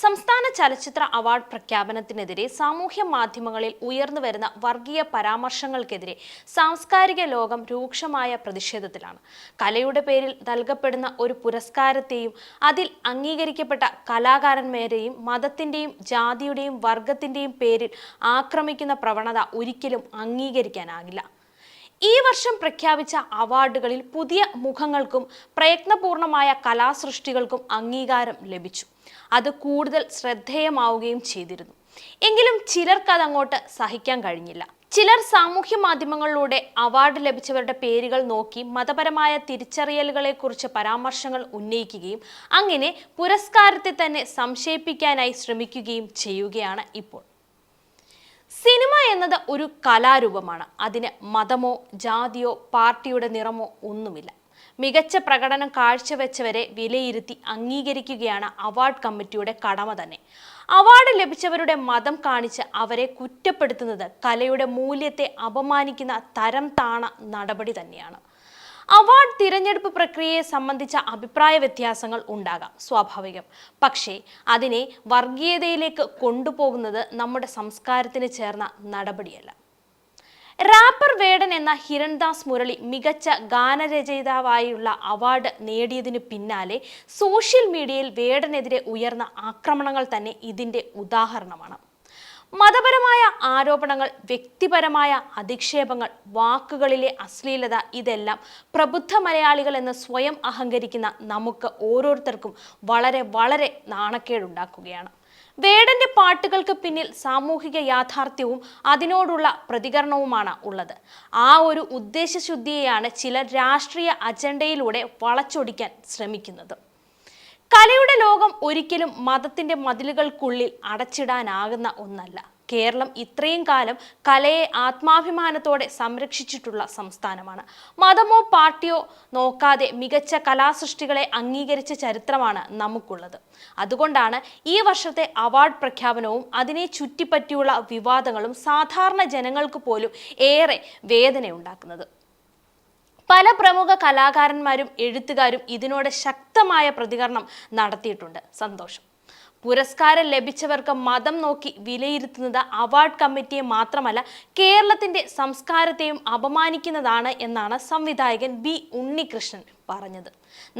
സംസ്ഥാന ചലച്ചിത്ര അവാർഡ് പ്രഖ്യാപനത്തിനെതിരെ സാമൂഹ്യ മാധ്യമങ്ങളിൽ ഉയർന്നു വരുന്ന വർഗീയ പരാമർശങ്ങൾക്കെതിരെ സാംസ്കാരിക ലോകം രൂക്ഷമായ പ്രതിഷേധത്തിലാണ്. കലയുടെ പേരിൽ നൽകപ്പെടുന്ന ഒരു പുരസ്കാരത്തെയും അതിൽ അംഗീകരിക്കപ്പെട്ട കലാകാരന്മാരെയും മതത്തിന്റെയും ജാതിയുടെയും വർഗത്തിന്റെയും പേരിൽ ആക്രമിക്കുന്ന പ്രവണത ഒരിക്കലും അംഗീകരിക്കാനാകില്ല. ഈ വർഷം പ്രഖ്യാപിച്ച അവാർഡുകളിൽ പുതിയ മുഖങ്ങൾക്കും പ്രയത്നപൂർണമായ കലാസൃഷ്ടികൾക്കും അംഗീകാരം ലഭിച്ചു. അത് കൂടുതൽ ശ്രദ്ധേയമാവുകയും ചെയ്തിരുന്നു. എങ്കിലും ചിലർക്ക് അതങ്ങോട്ട് സഹിക്കാൻ കഴിഞ്ഞില്ല. ചിലർ സാമൂഹ്യ മാധ്യമങ്ങളിലൂടെ അവാർഡ് ലഭിച്ചവരുടെ പേരുകൾ നോക്കി മതപരമായ തിരിച്ചറിയലുകളെക്കുറിച്ച് പരാമർശങ്ങൾ ഉന്നയിക്കുകയും അങ്ങനെ പുരസ്കാരത്തെ തന്നെ സംശയിപ്പിക്കാനായി ശ്രമിക്കുകയും ചെയ്യുകയാണ് ഇപ്പോൾ. സിനിമ എന്നത് ഒരു കലാരൂപമാണ്. അതിന് മതമോ ജാതിയോ പാർട്ടിയുടെ നിറമോ ഒന്നുമില്ല. മികച്ച പ്രകടനം കാഴ്ചവെച്ചവരെ വിലയിരുത്തി അംഗീകരിക്കുകയാണ് അവാർഡ് കമ്മിറ്റിയുടെ കടമ തന്നെ. അവാർഡ് ലഭിച്ചവരുടെ മതം കാണിച്ച് അവരെ കുറ്റപ്പെടുത്തുന്നത് കലയുടെ മൂല്യത്തെ അപമാനിക്കുന്ന തരം താണ നടപടി തന്നെയാണ്. അവാർഡ് തിരഞ്ഞെടുപ്പ് പ്രക്രിയയെ സംബന്ധിച്ച അഭിപ്രായ വ്യത്യാസങ്ങൾ ഉണ്ടാകാം സ്വാഭാവികം. പക്ഷേ അതിനെ വർഗീയതയിലേക്ക് കൊണ്ടുപോകുന്നത് നമ്മുടെ സംസ്കാരത്തിന് ചേർന്ന നടപടിയല്ല. റാപ്പർ വേടൻ എന്ന ഹിരൺദാസ് മുരളി മികച്ച ഗാനരചയിതാവായുള്ള അവാർഡ് നേടിയതിനു പിന്നാലെ സോഷ്യൽ മീഡിയയിൽ വേടനെതിരെ ഉയർന്ന ആക്രമണങ്ങൾ തന്നെ ഇതിന്റെ ഉദാഹരണമാണ്. മതപരമായ ആരോപണങ്ങൾ വ്യക്തിപരമായ അധിക്ഷേപങ്ങൾ വാക്കുകളിലെ അശ്ലീലത ഇതെല്ലാം പ്രബുദ്ധ മലയാളികൾ എന്ന് സ്വയം അഹങ്കരിക്കുന്ന നമുക്ക് ഓരോരുത്തർക്കും വളരെ വളരെ നാണക്കേടുണ്ടാക്കുകയാണ്. വേടന്റെ പാട്ടുകൾക്ക് പിന്നിൽ സാമൂഹിക യാഥാർത്ഥ്യവും അതിനോടുള്ള പ്രതികരണവുമാണ് ഉള്ളത്. ആ ഒരു ഉദ്ദേശശുദ്ധിയെയാണ് ചില രാഷ്ട്രീയ അജണ്ടയിലൂടെ വളച്ചൊടിക്കാൻ ശ്രമിക്കുന്നത്. കലയുടെ ലോകം ഒരിക്കലും മതത്തിന്റെ മതിലുകൾക്കുള്ളിൽ അടച്ചിടാനാകുന്ന ഒന്നല്ല. കേരളം ഇത്രയും കാലം കലയെ ആത്മാഭിമാനത്തോടെ സംരക്ഷിച്ചിട്ടുള്ള സംസ്ഥാനമാണ്. മതമോ പാർട്ടിയോ നോക്കാതെ മികച്ച കലാസൃഷ്ടികളെ അംഗീകരിച്ച ചരിത്രമാണ് നമുക്കുള്ളത്. അതുകൊണ്ടാണ് ഈ വർഷത്തെ അവാർഡ് പ്രഖ്യാപനവും അതിനെ ചുറ്റിപ്പറ്റിയുള്ള വിവാദങ്ങളും സാധാരണ ജനങ്ങൾക്ക് പോലും ഏറെ വേദനയുണ്ടാക്കുന്നത്. പല പ്രമുഖ കലാകാരന്മാരും എഴുത്തുകാരും ഇതിനോട് ശക്തമായ പ്രതികരണം നടത്തിയിട്ടുണ്ട്. സന്തോഷം. പുരസ്കാരം ലഭിച്ചവർക്ക് മതം നോക്കി വിലയിരുത്തുന്നത് അവാർഡ് കമ്മിറ്റിയെ മാത്രമല്ല കേരളത്തിന്റെ സംസ്കാരത്തെയും അപമാനിക്കുന്നതാണ് എന്നാണ് സംവിധായകൻ ബി ഉണ്ണികൃഷ്ണൻ പറഞ്ഞത്.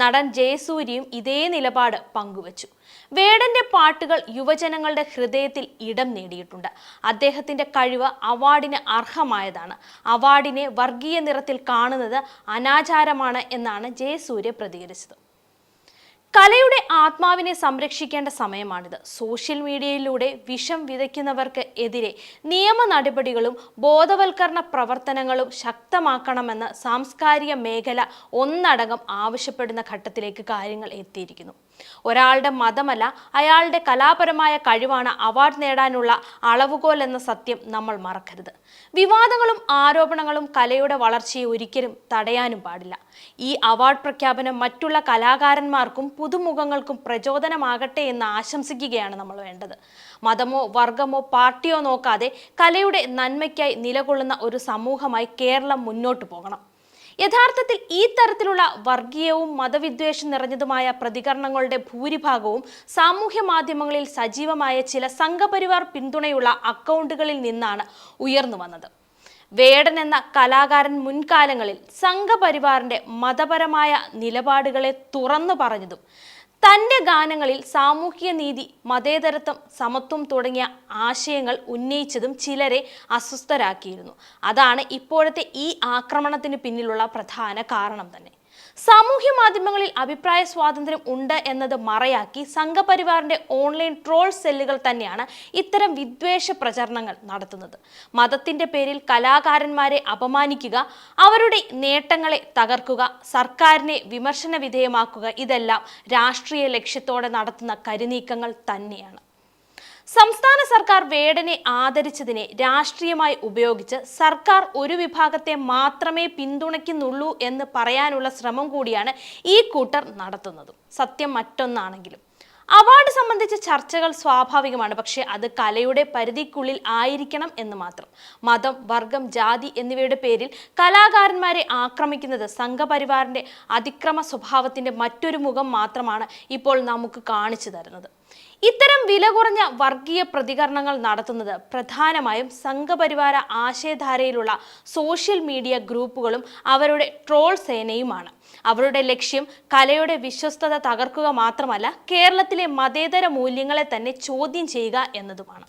നടൻ ജയസൂര്യയും ഇതേ നിലപാട് പങ്കുവച്ചു. വേടന്റെ പാട്ടുകൾ യുവജനങ്ങളുടെ ഹൃദയത്തിൽ ഇടം നേടിയിട്ടുണ്ട്. അദ്ദേഹത്തിന്റെ കഴിവ് അവാർഡിന് അർഹമായതാണ്. അവാർഡിനെ വർഗീയ നിറത്തിൽ കാണുന്നത് അനാചാരമാണ് എന്നാണ് ജയസൂര്യ പ്രതികരിച്ചത്. കലയുടെ ആത്മാവിനെ സംരക്ഷിക്കേണ്ട സമയമാണിത്. സോഷ്യൽ മീഡിയയിലൂടെ വിഷം വിതയ്ക്കുന്നവർക്ക് എതിരെ നിയമ നടപടികളും ബോധവൽക്കരണ പ്രവർത്തനങ്ങളും ശക്തമാക്കണമെന്ന് സാംസ്കാരിക മേഖല ഒന്നടങ്കം ആവശ്യപ്പെടുന്ന ഘട്ടത്തിലേക്ക് കാര്യങ്ങൾ എത്തിയിരിക്കുന്നു. ഒരാളുടെ മതമല്ല അയാളുടെ കലാപരമായ കഴിവാണ് അവാർഡ് നേടാനുള്ള അളവുകോൽ എന്ന സത്യം നമ്മൾ മറക്കരുത്. വിവാദങ്ങളും ആരോപണങ്ങളും കലയുടെ വളർച്ചയെ ഒരിക്കലും തടയാനും പാടില്ല. ഈ അവാർഡ് പ്രഖ്യാപനം മറ്റുള്ള കലാകാരന്മാർക്കും പുതുമുഖങ്ങൾക്കും പ്രചോദനമാകട്ടെ എന്ന് ആശംസിക്കുകയാണ് നമ്മൾ വേണ്ടത്. മതമോ വർഗമോ പാർട്ടിയോ നോക്കാതെ കലയുടെ നന്മയ്ക്കായി നിലകൊള്ളുന്ന ഒരു സമൂഹമായി കേരളം മുന്നോട്ട് പോകണം. യഥാർത്ഥത്തിൽ ഈ തരത്തിലുള്ള വർഗീയവും മതവിദ്വേഷം നിറഞ്ഞതുമായ പ്രതികരണങ്ങളുടെ ഭൂരിഭാഗവും സാമൂഹ്യ മാധ്യമങ്ങളിൽ സജീവമായ ചില സംഘപരിവാർ പിന്തുണയുള്ള അക്കൗണ്ടുകളിൽ നിന്നാണ് ഉയർന്നു വന്നത്. വേടൻ എന്ന കലാകാരൻ മുൻകാലങ്ങളിൽ സംഘപരിവാറിന്റെ മതപരമായ നിലപാടുകളെ തുറന്നു പറഞ്ഞതും തന്റെ ഗാനങ്ങളിൽ സാമൂഹിക നീതി മതേതരത്വം സമത്വം തുടങ്ങിയ ആശയങ്ങൾ ഉന്നയിച്ചതും ചിലരെ അസ്വസ്ഥരാക്കിയിരുന്നു. അതാണ് ഇപ്പോഴത്തെ ഈ ആക്രമണത്തിന് പിന്നിലുള്ള പ്രധാന കാരണം തന്നെ. സാമൂഹ്യ മാധ്യമങ്ങളിൽ അഭിപ്രായ സ്വാതന്ത്ര്യം ഉണ്ട് എന്നത് മറയാക്കി സംഘപരിവാറിന്റെ ഓൺലൈൻ ട്രോൾ സെല്ലുകൾ തന്നെയാണ് ഇത്തരം വിദ്വേഷ പ്രചരണങ്ങൾ നടത്തുന്നത്. മതത്തിന്റെ പേരിൽ കലാകാരന്മാരെ അപമാനിക്കുക അവരുടെ നേട്ടങ്ങളെ തകർക്കുക സർക്കാരിനെ വിമർശന വിധേയമാക്കുക ഇതെല്ലാം രാഷ്ട്രീയ ലക്ഷ്യത്തോടെ നടത്തുന്ന കരുനീക്കങ്ങൾ തന്നെയാണ്. സംസ്ഥാന സർക്കാർ വേടനെ ആദരിച്ചതിനെ രാഷ്ട്രീയമായി ഉപയോഗിച്ച് സർക്കാർ ഒരു വിഭാഗത്തെ മാത്രമേ പിന്തുണയ്ക്കുന്നുള്ളൂ എന്ന് പറയാനുള്ള ശ്രമം കൂടിയാണ് ഈ കൂട്ടർ നടത്തുന്നത്. സത്യം മറ്റൊന്നാണെങ്കിലും. അവാർഡ് സംബന്ധിച്ച ചർച്ചകൾ സ്വാഭാവികമാണ്. പക്ഷേ അത് കലയുടെ പരിധിക്കുള്ളിൽ ആയിരിക്കണം എന്ന് മാത്രം. മതം വർഗം ജാതി എന്നിവയുടെ പേരിൽ കലാകാരന്മാരെ ആക്രമിക്കുന്നത് സംഘപരിവാറിന്റെ അതിക്രമ സ്വഭാവത്തിന്റെ മറ്റൊരു മുഖം മാത്രമാണ് ഇപ്പോൾ നമുക്ക് കാണിച്ചു തരുന്നത്. ഇത്തരം വില കുറഞ്ഞ വർഗീയ പ്രതികരണങ്ങൾ നടത്തുന്നത് പ്രധാനമായും സംഘപരിവാര ആശയധാരയിലുള്ള സോഷ്യൽ മീഡിയ ഗ്രൂപ്പുകളും അവരുടെ ട്രോൾ സേനയുമാണ്. അവരുടെ ലക്ഷ്യം കലയുടെ വിശ്വസ്തത തകർക്കുക മാത്രമല്ല കേരളത്തിലെ മതേതര മൂല്യങ്ങളെ തന്നെ ചോദ്യം ചെയ്യുക എന്നതുമാണ്.